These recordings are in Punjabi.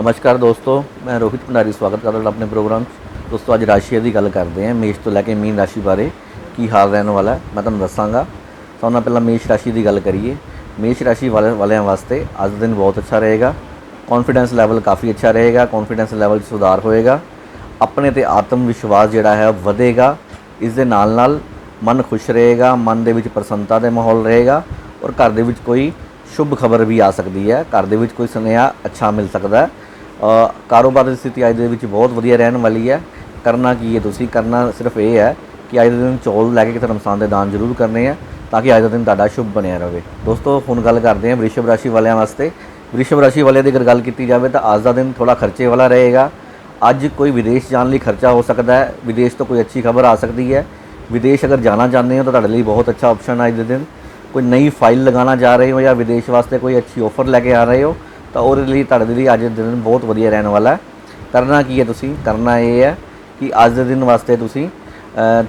ਨਮਸਕਾਰ ਦੋਸਤੋ, ਮੈਂ ਰੋਹਿਤ ਭੰਡਾਰੀ ਸਵਾਗਤ ਕਰਦਾ ਆਪਣੇ ਪ੍ਰੋਗਰਾਮ 'ਚ। ਦੋਸਤੋ, ਅੱਜ ਰਾਸ਼ੀ ਦੀ ਗੱਲ ਕਰਦੇ ਹਾਂ, ਮੇਸ਼ ਤੋਂ ਲੈ ਕੇ ਮੀਨ ਰਾਸ਼ੀ ਬਾਰੇ ਕੀ ਹਾਲ ਰਹਿਣ ਵਾਲਾ ਮੈਂ ਤੁਹਾਨੂੰ ਦੱਸਾਂਗਾ। ਸਭ ਤੋਂ ਪਹਿਲਾਂ ਮੇਸ਼ ਰਾਸ਼ੀ ਦੀ ਗੱਲ ਕਰੀਏ। ਮੇਸ਼ ਰਾਸ਼ੀ ਵਾਲੇ ਵਾਲਿਆਂ ਵਾਸਤੇ ਅੱਜ ਦਿਨ ਬਹੁਤ ਅੱਛਾ ਰਹੇਗਾ। ਕੌਨਫੀਡੈਂਸ ਲੈਵਲ ਕਾਫੀ ਅੱਛਾ ਰਹੇਗਾ ਕੌਨਫੀਡੈਂਸ ਲੈਵਲ 'ਚ ਸੁਧਾਰ ਹੋਏਗਾ। ਆਪਣੇ ਤੇ ਆਤਮ ਵਿਸ਼ਵਾਸ ਜਿਹੜਾ ਹੈ ਵਧੇਗਾ। ਇਸ ਦੇ ਨਾਲ ਨਾਲ ਮਨ ਖੁਸ਼ ਰਹੇਗਾ, ਮਨ ਦੇ ਵਿੱਚ ਪ੍ਰਸੰਨਤਾ ਦੇ ਮਾਹੌਲ ਰਹੇਗਾ ਔਰ ਘਰ ਦੇ ਵਿੱਚ ਕੋਈ ਸ਼ੁਭ ਖਬਰ ਵੀ ਆ ਸਕਦੀ ਹੈ। ਘਰ ਦੇ ਵਿੱਚ ਕੋਈ ਸੁਨੇਹਾ ਅੱਛਾ ਮਿਲ ਸਕਦਾ ਹੈ। ਕਾਰੋਬਾਰ ਦੀ ਸਥਿਤੀ ਅੱਜ ਦੇ ਵਿੱਚ ਬਹੁਤ ਵਧੀਆ ਰਹਿਣ ਵਾਲੀ ਹੈ। ਕਰਨਾ ਕੀ ਹੈ ਤੁਸੀਂ? ਕਰਨਾ ਸਿਰਫ ਇਹ ਹੈ ਕਿ ਅੱਜ ਦੇ ਦਿਨ ਚੌਲ ਲੈ ਕੇ ਕਿਤੇ ਰਮਸਾਨ ਦੇ ਦਾਨ ਜ਼ਰੂਰ ਕਰਨੇ ਆ, ਤਾਂ ਕਿ ਅੱਜ ਦਾ ਦਿਨ ਤੁਹਾਡਾ ਸ਼ੁਭ ਬਣਿਆ ਰਹੇ ਦੋਸਤੋ, ਹੁਣ ਗੱਲ ਕਰਦੇ ਹਾਂ ਵ੍ਰਿਸ਼ਭ ਰਾਸ਼ੀ ਵਾਲਿਆਂ ਵਾਸਤੇ। ਵ੍ਰਿਸ਼ਭ ਰਾਸ਼ੀ ਵਾਲਿਆਂ ਦੀ ਅਗਰ ਗੱਲ ਕੀਤੀ ਜਾਵੇ ਤਾਂ ਅੱਜ ਦਾ ਦਿਨ ਥੋੜਾ ਖਰਚੇ ਵਾਲਾ ਰਹੇਗਾ। ਅੱਜ ਕੋਈ ਵਿਦੇਸ਼ ਜਾਣ ਲਈ ਖਰਚਾ ਹੋ ਸਕਦਾ ਹੈ। ਵਿਦੇਸ਼ ਤੋਂ ਕੋਈ ਅੱਛੀ ਖਬਰ ਆ ਸਕਦੀ ਹੈ। ਵਿਦੇਸ਼ ਅਗਰ ਜਾਣਾ ਚਾਹੁੰਦੇ ਹੋ ਤਾਂ ਤੁਹਾਡੇ ਲਈ ਬਹੁਤ ਅੱਛਾ ਆਪਸ਼ਨ ਹੈ ਅੱਜ ਦੇ ਦਿਨ। ਕੋਈ ਨਈ ਫਾਈਲ ਲਗਾਉਣਾ ਜਾ ਰਹੇ ਹੋ ਜਾਂ ਵਿਦੇਸ਼ ਵਾਸਤੇ ਕੋਈ ਅੱਛੀ ਆਫਰ ਲੈ ਕੇ ਆ ਰਹੇ ਹੋ ਤਾਂ ਉਹਦੇ ਲਈ ਤੁਹਾਡੇ ਲਈ ਅੱਜ ਦੇ ਦਿਨ ਬਹੁਤ ਵਧੀਆ ਰਹਿਣ ਵਾਲਾ ਹੈ। ਕਰਨਾ ਕੀ ਹੈ ਤੁਸੀਂ? ਕਰਨਾ ਇਹ ਹੈ ਕਿ ਅੱਜ ਦੇ ਦਿਨ ਵਾਸਤੇ ਤੁਸੀਂ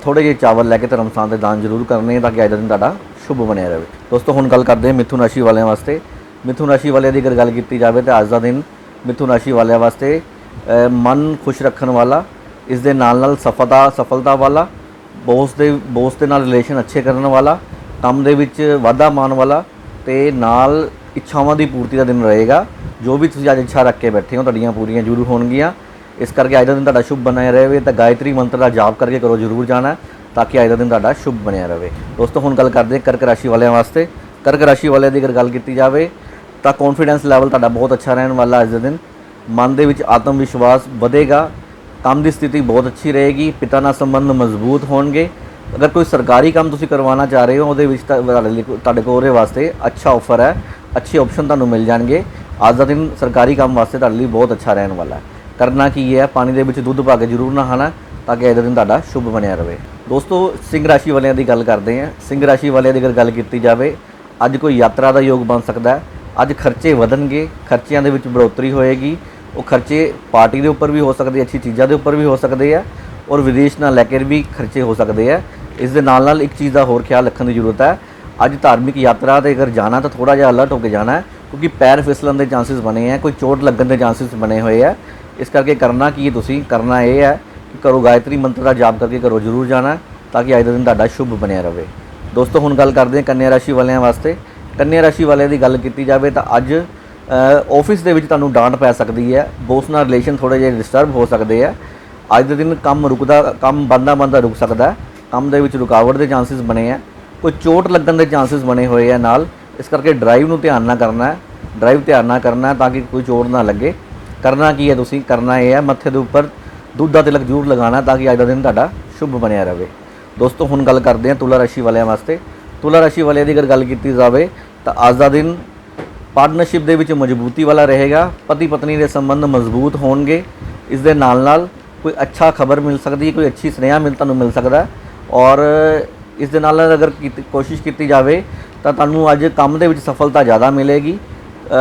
ਥੋੜੇ ਜਿਹੇ ਚਾਵਲ ਲੈ ਕੇ ਧਰਮਸਥਾਨ ਦੇ ਦਾਨ ਜ਼ਰੂਰ ਕਰਨੇ ਤਾਂ ਕਿ ਅੱਜ ਦਾ ਦਿਨ ਤੁਹਾਡਾ ਸ਼ੁਭ ਬਣਿਆ ਰਹੇ। ਦੋਸਤੋ, ਹੁਣ ਗੱਲ ਕਰਦੇ ਹਾਂ ਮਿਥੁਨ ਰਾਸ਼ੀ ਵਾਲਿਆਂ ਵਾਸਤੇ। ਮਿਥੁਨ ਰਾਸ਼ੀ ਵਾਲਿਆਂ ਦੀ ਅਗਰ ਗੱਲ ਕੀਤੀ ਜਾਵੇ ਤਾਂ ਅੱਜ ਦਾ ਦਿਨ ਮਿਥੁਨ ਰਾਸ਼ੀ ਵਾਲਿਆਂ ਵਾਸਤੇ ਮਨ ਖੁਸ਼ ਰੱਖਣ ਵਾਲਾ, ਇਸ ਦੇ ਨਾਲ ਨਾਲ ਸਫਲਤਾ ਸਫਲਤਾ ਵਾਲਾ, ਬੌਸ ਦੇ ਬੌਸ ਦੇ ਨਾਲ ਰਿਲੇਸ਼ਨ ਅੱਛੇ ਕਰਨ ਵਾਲਾ, ਕੰਮ ਦੇ ਵਿੱਚ ਵਾਧਾ ਮਾਣ ਵਾਲਾ ਤੇ ਨਾਲ ਇੱਛਾਵਾਂ ਦੀ ਪੂਰਤੀ ਦਾ ਦਿਨ ਰਹੇਗਾ। ਜੋ ਵੀ ਤੁਸੀਂ ਅੱਜ ਇੱਛਾ ਰੱਖ ਕੇ ਬੈਠੇ ਹੋ, ਤੁਹਾਡੀਆਂ ਪੂਰੀਆਂ ਜ਼ਰੂਰ ਹੋਣਗੀਆਂ। ਇਸ ਕਰਕੇ ਅੱਜ ਦਾ ਦਿਨ ਤੁਹਾਡਾ ਸ਼ੁਭ ਬਣਿਆ ਰਹੇ, ਤਾਂ ਗਾਇਤਰੀ ਮੰਤਰ ਦਾ ਜਾਪ ਕਰਕੇ ਕਰੋ, ਜ਼ਰੂਰ ਜਾਣਾ, ਤਾਂ ਕਿ ਅੱਜ ਦਾ ਦਿਨ ਤੁਹਾਡਾ ਸ਼ੁਭ ਬਣਿਆ ਰਹੇ। ਦੋਸਤੋ, ਹੁਣ ਗੱਲ ਕਰਦੇ ਕਰਕ ਰਾਸ਼ੀ ਵਾਲਿਆਂ ਵਾਸਤੇ। ਕਰਕ ਰਾਸ਼ੀ ਵਾਲਿਆਂ ਦੀ ਅਗਰ ਗੱਲ ਕੀਤੀ ਜਾਵੇ, ਤਾਂ ਕੌਨਫੀਡੈਂਸ ਲੈਵਲ ਤੁਹਾਡਾ ਬਹੁਤ ਅੱਛਾ ਰਹਿਣ ਵਾਲਾ ਅੱਜ ਦੇ ਦਿਨ। ਮਨ ਦੇ ਵਿੱਚ ਆਤਮ ਵਿਸ਼ਵਾਸ ਵਧੇਗਾ, ਕੰਮ ਦੀ ਸਥਿਤੀ ਬਹੁਤ ਅੱਛੀ ਰਹੇਗੀ, ਪਿਤਾ ਨਾਲ ਸੰਬੰਧ ਮਜ਼ਬੂਤ ਹੋਣਗੇ। ਅਗਰ ਕੋਈ ਸਰਕਾਰੀ ਕੰਮ ਤੁਸੀਂ ਕਰਵਾਉਣਾ ਚਾਹ ਰਹੇ ਹੋ, ਉਹਦੇ ਵਿੱਚ ਤਾਂ ਤੁਹਾਡੇ ਤੁਹਾਡੇ ਕੋਲ ਉਹਦੇ ਵਾਸਤੇ ਅੱਛਾ ਆਫਰ ਹੈ, ਅੱਛੇ ਆਪਸ਼ਨ ਤੁਹਾਨੂੰ ਮਿਲ ਜਾਣਗੇ। ਅੱਜ ਦਾ ਦਿਨ ਸਰਕਾਰੀ ਕੰਮ ਵਾਸਤੇ ਤੁਹਾਡੇ ਲਈ ਬਹੁਤ ਅੱਛਾ ਰਹਿਣ ਵਾਲਾ ਹੈ। ਕਰਨਾ ਕੀ ਹੈ, ਪਾਣੀ ਦੇ ਵਿੱਚ ਦੁੱਧ ਪਾ ਕੇ ਜ਼ਰੂਰ ਨਹਾਣਾ ਤਾਂ ਕਿ ਅੱਜ ਦਾ ਦਿਨ ਤੁਹਾਡਾ ਸ਼ੁਭ ਬਣਿਆ ਰਹੇ। ਦੋਸਤੋ, ਸਿੰਘ ਰਾਸ਼ੀ ਵਾਲਿਆਂ ਦੀ ਗੱਲ ਕਰਦੇ ਹਾਂ। ਸਿੰਘ ਰਾਸ਼ੀ ਵਾਲਿਆਂ ਦੀ ਅਗਰ ਗੱਲ ਕੀਤੀ ਜਾਵੇ, ਅੱਜ ਕੋਈ ਯਾਤਰਾ ਦਾ ਯੋਗ ਬਣ ਸਕਦਾ ਹੈ। ਅੱਜ ਖਰਚੇ ਵਧਣਗੇ, ਖਰਚਿਆਂ ਦੇ ਵਿੱਚ ਬੜੋਤਰੀ ਹੋਏਗੀ। ਉਹ ਖਰਚੇ ਪਾਰਟੀ ਦੇ ਉੱਪਰ ਵੀ ਹੋ ਸਕਦੇ ਅੱਛੀ ਚੀਜ਼ਾਂ ਦੇ ਉੱਪਰ ਵੀ ਹੋ ਸਕਦੇ ਆ, ਔਰ ਵਿਦੇਸ਼ ਨਾਲ ਲੈ ਕੇ ਵੀ ਖਰਚੇ ਹੋ ਸਕਦੇ ਆ। ਇਸ ਦੇ ਨਾਲ ਨਾਲ ਇੱਕ ਚੀਜ਼ ਦਾ ਹੋਰ ਖਿਆਲ ਰੱਖਣ ਦੀ ਜ਼ਰੂਰਤ ਹੈ। ਅੱਜ ਧਾਰਮਿਕ ਯਾਤਰਾ ਤੇ ਅਗਰ ਜਾਣਾ ਤਾਂ ਥੋੜਾ ਜਿਹਾ ਅਲਰਟ ਹੋ ਕੇ ਜਾਣਾ ਹੈ। ਕਿਉਂਕਿ ਪੈਰ ਫਿਸਲਣ ਦੇ ਚਾਂਸਸ ਬਣੇ ਆ, ਕੋਈ ਚੋਟ ਲੱਗਣ ਦੇ ਚਾਂਸਸ ਬਣੇ ਹੋਏ ਆ। ਇਸ ਕਰਕੇ ਕਰਨਾ ਕੀ ਹੈ ਤੁਸੀਂ? ਕਰਨਾ ਇਹ ਹੈ ਕਿ ਕਰੋ ਗਾਇਤਰੀ ਮੰਤਰ ਦਾ ਜਾਪ ਕਰਕੇ ਕਰੋ ਜ਼ਰੂਰ ਜਾਣਾ ਤਾਂ ਕਿ ਅੱਜ ਦਾ ਦਿਨ ਤੁਹਾਡਾ ਸ਼ੁਭ ਬਣਿਆ ਰਹੇ। ਦੋਸਤੋ, ਹੁਣ ਗੱਲ ਕਰਦੇ ਹਾਂ ਕੰਨਿਆ ਰਾਸ਼ੀ ਵਾਲਿਆਂ ਵਾਸਤੇ। ਕੰਨਿਆ ਰਾਸ਼ੀ ਵਾਲਿਆਂ ਦੀ ਗੱਲ ਕੀਤੀ ਜਾਵੇ ਤਾਂ ਅੱਜ ਆਫਿਸ ਦੇ ਵਿੱਚ ਤੁਹਾਨੂੰ ਡਾਂਟ ਪੈ ਸਕਦੀ ਹੈ। ਬੋਸ ਨਾਲ ਰਿਲੇਸ਼ਨ ਥੋੜੇ ਜਿਹੇ ਡਿਸਟਰਬ ਹੋ ਸਕਦੇ ਆ। ਅੱਜ ਦੇ ਦਿਨ ਕੰਮ ਰੁਕਦਾ, ਕੰਮ ਬੰਦਾ ਬੰਦਾ ਰੁਕ ਸਕਦਾ। ਕੰਮ ਦੇ ਵਿੱਚ ਰੁਕਾਵਟ ਦੇ ਚਾਂਸਸ ਬਣੇ ਆ। ਕੋਈ ਚੋਟ ਲੱਗਣ ਦੇ ਚਾਂਸਸ ਬਣੇ ਹੋਏ ਆ ਨਾਲ। ਇਸ ਕਰਕੇ ਡਰਾਈਵ ਨੂੰ ਧਿਆਨ ਨਾਲ ਕਰਨਾ ਹੈ ਡਰਾਈਵ ਧਿਆਨ ਨਾਲ ਕਰਨਾ ਤਾਂ ਕਿ ਕੋਈ ਚੋਟ ਨਾ ਲੱਗੇ। ਕਰਨਾ ਕੀ ਹੈ ਤੁਸੀਂ? ਕਰਨਾ ਇਹ ਹੈ ਮੱਥੇ ਦੇ ਉੱਪਰ ਦੁੱਧ ਦਾ ਤਿਲਕ ਜ਼ਰੂਰ ਲਗਾਉਣਾ ਤਾਂ ਕਿ ਅੱਜ ਦਾ ਦਿਨ ਤੁਹਾਡਾ ਸ਼ੁਭ ਬਣਿਆ ਰਹੇ। ਦੋਸਤੋ, ਹੁਣ ਗੱਲ ਕਰਦੇ ਹਾਂ ਤੁਲਾ ਰਾਸ਼ੀ ਵਾਲਿਆਂ ਵਾਸਤੇ। ਤੁਲਾ ਰਾਸ਼ੀ ਵਾਲਿਆਂ ਦੀ ਅਗਰ ਗੱਲ ਕੀਤੀ ਜਾਵੇ ਤਾਂ ਅੱਜ ਦਾ ਦਿਨ ਪਾਰਟਨਰਸ਼ਿਪ ਦੇ ਵਿੱਚ ਮਜ਼ਬੂਤੀ ਵਾਲਾ ਰਹੇਗਾ ਪਤੀ ਪਤਨੀ ਦੇ ਸੰਬੰਧ ਮਜ਼ਬੂਤ ਹੋਣਗੇ। ਇਸ ਦੇ ਨਾਲ ਨਾਲ ਕੋਈ ਅੱਛਾ ਖਬਰ ਮਿਲ ਸਕਦੀ ਹੈ, ਕੋਈ ਅੱਛੀ ਸੁਨੇਹਾ ਮਿਲ ਤੁਹਾਨੂੰ ਮਿਲ ਸਕਦਾ ਔਰ ਇਸ ਦੇ ਨਾਲ ਨਾਲ ਅਗਰ ਕੀਤੀ- ਕੋਸ਼ਿਸ਼ ਕੀਤੀ ਜਾਵੇ ਤਾਂ ਤੁਹਾਨੂੰ ਅੱਜ ਕੰਮ ਦੇ ਵਿੱਚ ਸਫਲਤਾ ਜ਼ਿਆਦਾ ਮਿਲੇਗੀ।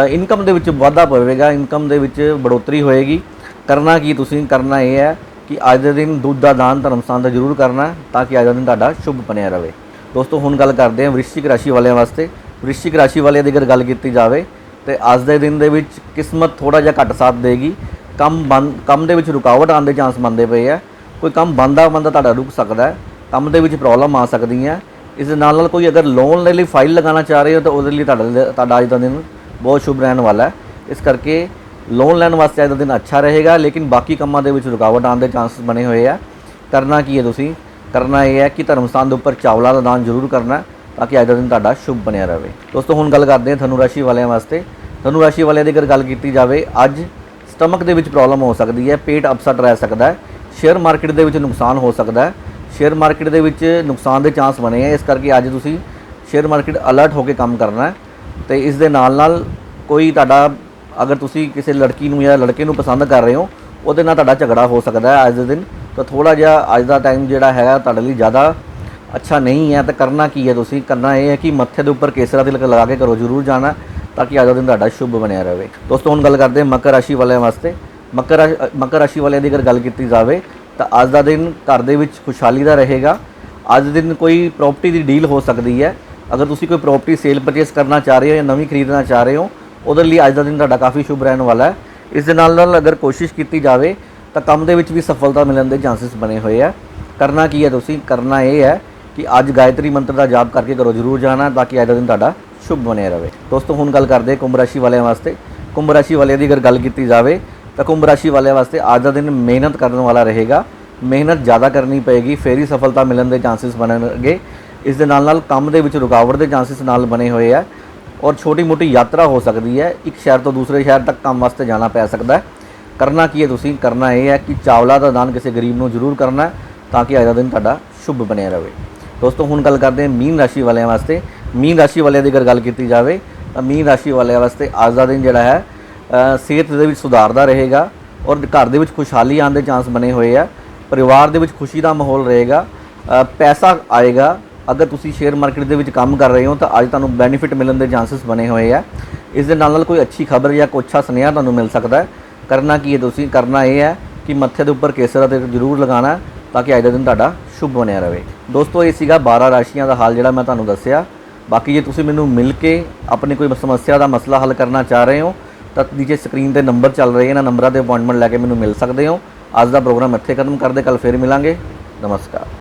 ਇਨਕਮ ਦੇ ਵਿੱਚ ਵਾਧਾ ਪਵੇਗਾ ਇਨਕਮ ਦੇ ਵਿੱਚ ਬੜੋਤਰੀ ਹੋਏਗੀ। ਕਰਨਾ ਕੀ ਤੁਸੀਂ, ਕਰਨਾ ਇਹ ਹੈ ਕਿ ਅੱਜ ਦੇ ਦਿਨ ਦੁੱਧ ਦਾ ਦਾਨ ਧਰਮਸਥਾਨ ਦਾ ਜ਼ਰੂਰ ਕਰਨਾ ਤਾਂ ਕਿ ਅੱਜ ਦਾ ਦਿਨ ਤੁਹਾਡਾ ਸ਼ੁਭ ਬਣਿਆ ਰਹੇ। ਦੋਸਤੋ, ਹੁਣ ਗੱਲ ਕਰਦੇ ਹਾਂ ਵ੍ਰਿਸ਼ਚਿਕ ਰਾਸ਼ੀ ਵਾਲਿਆਂ ਵਾਸਤੇ। ਵ੍ਰਿਸ਼ਚਿਕ ਰਾਸ਼ੀ ਵਾਲਿਆਂ ਦੀ ਅਗਰ ਗੱਲ ਕੀਤੀ ਜਾਵੇ, ਤੇ ਅੱਜ ਦੇ ਦਿਨ ਦੇ ਵਿੱਚ ਕਿਸਮਤ ਥੋੜਾ ਜਿਹਾ ਘੱਟ ਸਾਥ ਦੇਗੀ। ਕੰਮ ਬੰਦ, ਕੰਮ ਦੇ ਵਿੱਚ ਰੁਕਾਵਟ ਆਉਣ ਦੇ ਚਾਂਸ ਮੰਨਦੇ ਪਏ ਆ। ਕੋਈ ਕੰਮ ਬੰਦਾ ਬੰਦਾ ਤੁਹਾਡਾ ਰੁਕ ਸਕਦਾ ਹੈ। ਕੰਮ ਦੇ ਵਿੱਚ ਪ੍ਰੋਬਲਮ ਆ ਸਕਦੀ ਹੈ ਇਸ ਦੇ ਨਾਲ ਨਾਲ ਕੋਈ ਅਗਰ ਲੋਨ ਦੇ ਲਈ ਫਾਈਲ ਲਗਾਉਣਾ ਚਾਹ ਰਹੇ ਹੋ ਤਾਂ ਉਹਦੇ ਲਈ ਤੁਹਾਡਾ ਤੁਹਾਡਾ ਅੱਜ ਦਾ ਦਿਨ ਬਹੁਤ ਸ਼ੁਭ ਰਹਿਣ ਵਾਲਾ ਹੈ। ਇਸ ਕਰਕੇ ਲੋਨ ਲੈਣ ਵਾਸਤੇ ਅੱਜ ਦਾ ਦਿਨ ਅੱਛਾ ਰਹੇਗਾ, ਲੇਕਿਨ ਬਾਕੀ ਕੰਮਾਂ ਦੇ ਵਿੱਚ ਰੁਕਾਵਟ ਆਉਣ ਦੇ ਚਾਂਸਸ ਬਣੇ ਹੋਏ ਆ। ਕਰਨਾ ਕੀ ਹੈ ਤੁਸੀਂ? ਕਰਨਾ ਇਹ ਹੈ ਕਿ ਧਰਮਸਥਾਨ ਦੇ ਉੱਪਰ ਚਾਵਲਾਂ ਦਾ ਦਾਨ ਜ਼ਰੂਰ ਕਰਨਾ ਤਾਂ ਕਿ ਅੱਜ ਦਾ ਦਿਨ ਤੁਹਾਡਾ ਸ਼ੁਭ ਬਣਿਆ ਰਹੇ। ਦੋਸਤੋ, ਹੁਣ ਗੱਲ ਕਰਦੇ ਹਾਂ ਧਨੂ ਰਾਸ਼ੀ ਵਾਲਿਆਂ ਵਾਸਤੇ। ਧਨੂ ਰਾਸ਼ੀ ਵਾਲਿਆਂ ਦੀ ਅਗਰ ਗੱਲ ਕੀਤੀ ਜਾਵੇ, ਅੱਜ ਸਟਮਕ ਦੇ ਵਿੱਚ ਪ੍ਰੋਬਲਮ ਹੋ ਸਕਦੀ ਹੈ, ਪੇਟ ਅਪਸੈਟ ਰਹਿ ਸਕਦਾ ਹੈ ਸ਼ੇਅਰ ਮਾਰਕੀਟ ਦੇ ਵਿੱਚ ਨੁਕਸਾਨ ਹੋ ਸਕਦਾ ਹੈ। ਸ਼ੇਅਰ ਮਾਰਕੀਟ ਦੇ ਵਿੱਚ ਨੁਕਸਾਨ ਦੇ ਚਾਂਸ ਬਣੇ ਆ। ਇਸ ਕਰਕੇ ਅੱਜ ਤੁਸੀਂ ਸ਼ੇਅਰ ਮਾਰਕੀਟ ਅਲਰਟ ਹੋ ਕੇ ਕੰਮ ਕਰਨਾ ਹੈ ਤੇ ਇਸ ਦੇ ਨਾਲ ਨਾਲ ਕੋਈ ਤੁਹਾਡਾ, ਅਗਰ ਤੁਸੀਂ ਕਿਸੇ ਲੜਕੀ ਨੂੰ ਜਾਂ ਲੜਕੇ ਨੂੰ ਪਸੰਦ ਕਰ ਰਹੇ ਹੋ, ਉਹਦੇ ਨਾਲ ਤੁਹਾਡਾ ਝਗੜਾ ਹੋ ਸਕਦਾ ਹੈ ਅੱਜ ਦੇ ਦਿਨ। ਤਾਂ ਥੋੜਾ ਜਿਹਾ ਅੱਜ ਦਾ ਟਾਈਮ ਜਿਹੜਾ ਹੈਗਾ ਤੁਹਾਡੇ ਲਈ ਜ਼ਿਆਦਾ ਅੱਛਾ ਨਹੀਂ ਹੈ। ਤਾਂ ਕਰਨਾ ਕੀ ਹੈ ਤੁਸੀਂ? ਕਰਨਾ ਇਹ ਹੈ ਕਿ ਮੱਥੇ ਦੇ ਉੱਪਰ ਕੇਸਰਾ ਤਿਲਕ ਲਗਾ ਕੇ ਕਰੋ, ਜ਼ਰੂਰ ਜਾਣਾ, ਤਾਂ ਕਿ ਅੱਜ ਦਾ ਦਿਨ ਤੁਹਾਡਾ ਸ਼ੁਭ ਬਣਿਆ ਰਹੇ। ਦੋਸਤੋ, ਹੁਣ ਗੱਲ ਕਰਦੇ ਹਾਂ ਮਕਰ ਰਾਸ਼ੀ ਵਾਲਿਆਂ ਵਾਸਤੇ। ਮਕਰ ਰਾਸ਼ੀ- ਮਕਰ ਰਾਸ਼ੀ ਵਾਲਿਆਂ ਦੀ ਅਗਰ ਗੱਲ ਕੀਤੀ ਜਾਵੇ ਤਾਂ ਅੱਜ ਦਾ ਦਿਨ ਘਰ ਦੇ ਵਿੱਚ ਖੁਸ਼ਹਾਲੀ ਦਾ ਰਹੇਗਾ। ਅੱਜ ਦੇ ਦਿਨ ਕੋਈ ਪ੍ਰਾਪਰਟੀ ਦੀ ਡੀਲ ਹੋ ਸਕਦੀ ਹੈ। ਅਗਰ ਤੁਸੀਂ ਕੋਈ ਪ੍ਰਾਪਰਟੀ ਸੇਲ ਪਰਚੇਸ ਕਰਨਾ ਚਾਹ ਰਹੇ ਹੋ ਜਾਂ ਨਵੀਂ ਖਰੀਦਣਾ ਚਾਹ ਰਹੇ ਹੋ, ਉਹਦੇ ਲਈ ਅੱਜ ਦਾ ਦਿਨ ਤੁਹਾਡਾ ਕਾਫੀ ਸ਼ੁਭ ਰਹਿਣ ਵਾਲਾ ਹੈ। ਇਸ ਦੇ ਨਾਲ ਨਾਲ ਅਗਰ ਕੋਸ਼ਿਸ਼ ਕੀਤੀ ਜਾਵੇ, ਤਾਂ ਕੰਮ ਦੇ ਵਿੱਚ ਵੀ ਸਫਲਤਾ ਮਿਲਣ ਦੇ ਚਾਂਸਸ ਬਣੇ ਹੋਏ ਆ। ਕਰਨਾ ਕੀ ਹੈ ਤੁਸੀਂ? ਕਰਨਾ ਇਹ ਹੈ ਕਿ ਅੱਜ ਗਾਇਤਰੀ ਮੰਤਰ ਦਾ ਜਾਪ ਕਰਕੇ ਕਰੋ ਜ਼ਰੂਰ ਜਾਣਾ, ਤਾਂ ਕਿ ਅੱਜ ਦਾ ਦਿਨ ਤੁਹਾਡਾ ਸ਼ੁਭ ਬਣਿਆ ਰਹੇ ਦੋਸਤੋ, ਹੁਣ ਗੱਲ ਕਰਦੇ ਹਾਂ ਕੁੰਭ ਰਾਸ਼ੀ ਵਾਲਿਆਂ ਵਾਸਤੇ। ਕੁੰਭ ਰਾਸ਼ੀ ਵਾਲਿਆਂ ਦੀ ਅਗਰ ਗੱਲ ਕੀਤੀ ਜਾਵੇ ਤਾਂ ਕੁੰਭ ਰਾਸ਼ੀ ਵਾਲਿਆਂ ਵਾਸਤੇ ਅੱਜ ਦਾ ਦਿਨ ਮਿਹਨਤ ਕਰਨ ਵਾਲਾ ਰਹੇਗਾ। ਮਿਹਨਤ ਜ਼ਿਆਦਾ ਕਰਨੀ ਪਏਗੀ, ਫੇਰ ਹੀ ਸਫਲਤਾ ਮਿਲਣ ਦੇ ਚਾਂਸਸ ਬਣਨਗੇ। ਇਸ ਦੇ ਨਾਲ ਨਾਲ ਕੰਮ ਦੇ ਵਿੱਚ ਰੁਕਾਵਟ ਦੇ ਚਾਂਸਸ ਨਾਲ ਬਣੇ ਹੋਏ ਆ ਔਰ ਛੋਟੀ ਮੋਟੀ ਯਾਤਰਾ ਹੋ ਸਕਦੀ ਹੈ। ਇੱਕ ਸ਼ਹਿਰ ਤੋਂ ਦੂਸਰੇ ਸ਼ਹਿਰ ਤੱਕ ਕੰਮ ਵਾਸਤੇ ਜਾਣਾ ਪੈ ਸਕਦਾ ਹੈ। ਕਰਨਾ ਕੀ ਹੈ ਤੁਸੀਂ? ਕਰਨਾ ਇਹ ਹੈ ਕਿ ਚਾਵਲਾ ਦਾ ਦਾਨ ਕਿਸੇ ਗਰੀਬ ਨੂੰ ਜ਼ਰੂਰ ਕਰਨਾ ਹੈ ਤਾਂ ਕਿ ਅੱਜ ਦਾ ਦਿਨ ਤੁਹਾਡਾ ਸ਼ੁਭ ਬਣਿਆ ਰਹੇ। ਦੋਸਤੋ, ਹੁਣ ਗੱਲ ਕਰਦੇ ਹਾਂ ਮੀਨ ਰਾਸ਼ੀ ਵਾਲਿਆਂ ਵਾਸਤੇ। ਮੀਨ ਰਾਸ਼ੀ ਵਾਲਿਆਂ ਦੀ ਅਗਰ ਗੱਲ ਕੀਤੀ ਜਾਵੇ ਤਾਂ ਮੀਨ ਰਾਸ਼ੀ ਵਾਲਿਆਂ ਵਾਸਤੇ ਅੱਜ ਦਾ ਦਿਨ ਜਿਹੜਾ ਹੈ ਸਿਹਤ ਦੇ ਵਿੱਚ ਸੁਧਾਰ ਦਾ ਰਹੇਗਾ ਔਰ ਘਰ ਦੇ ਵਿੱਚ ਖੁਸ਼ਹਾਲੀ ਆਉਣ ਦੇ ਚਾਂਸ ਬਣੇ ਹੋਏ ਆ, ਪਰਿਵਾਰ ਦੇ ਵਿੱਚ ਖੁਸ਼ੀ ਦਾ ਮਾਹੌਲ ਰਹੇਗਾ ਪੈਸਾ ਆਏਗਾ, ਅਗਰ ਤੁਸੀਂ ਸ਼ੇਅਰ ਮਾਰਕੀਟ ਦੇ ਵਿੱਚ ਕੰਮ ਕਰ ਰਹੇ ਹੋ ਤਾਂ ਅੱਜ ਤੁਹਾਨੂੰ ਬੈਨੀਫਿਟ ਮਿਲਣ ਦੇ ਚਾਂਸਸ ਬਣੇ ਹੋਏ ਆ। ਇਸ ਦੇ ਨਾਲ ਨਾਲ ਕੋਈ ਅੱਛੀ ਖਬਰ ਜਾਂ ਕੋਈ ਅੱਛਾ ਸੁਨੇਹਾ ਤੁਹਾਨੂੰ ਮਿਲ ਸਕਦਾ ਹੈ। ਕਰਨਾ ਕੀ ਹੈ ਤੁਸੀਂ? ਕਰਨਾ ਇਹ ਹੈ ਕਿ ਮੱਥੇ ਦੇ ਉੱਪਰ ਕੇਸਰ ਦਾ ਜ਼ਰੂਰ ਲਗਾਉਣਾ ਤਾਂ ਕਿ ਅੱਜ ਦਾ ਦਿਨ ਤੁਹਾਡਾ ਸ਼ੁਭ ਬਣਿਆ ਰਹੇ। ਦੋਸਤੋ, ਇਹ ਸੀਗਾ 12 ਰਾਸ਼ੀਆਂ ਦਾ ਹਾਲ ਜਿਹੜਾ ਮੈਂ ਤੁਹਾਨੂੰ ਦੱਸਿਆ। ਬਾਕੀ ਜੇ ਤੁਸੀਂ ਮੈਨੂੰ ਮਿਲ ਕੇ ਆਪਣੀ ਕੋਈ ਸਮੱਸਿਆ ਦਾ ਮਸਲਾ ਹੱਲ ਕਰਨਾ ਚਾਹ ਰਹੇ ਹੋ ਤਾਂ ਨੀਚੇ ਸਕਰੀਨ ਤੇ ਨੰਬਰ ਚੱਲ ਰਹੇ ਇਹਨਾਂ ਨੰਬਰਾਂ ਤੇ ਅਪਾਇੰਟਮੈਂਟ ਲੈ ਕੇ ਮੈਨੂੰ ਮਿਲ ਸਕਦੇ ਹੋ। ਅੱਜ ਦਾ ਪ੍ਰੋਗਰਾਮ ਇੱਥੇ ਖਤਮ ਕਰਦੇ ਕੱਲ ਫੇਰ ਮਿਲਾਂਗੇ। ਨਮਸਕਾਰ।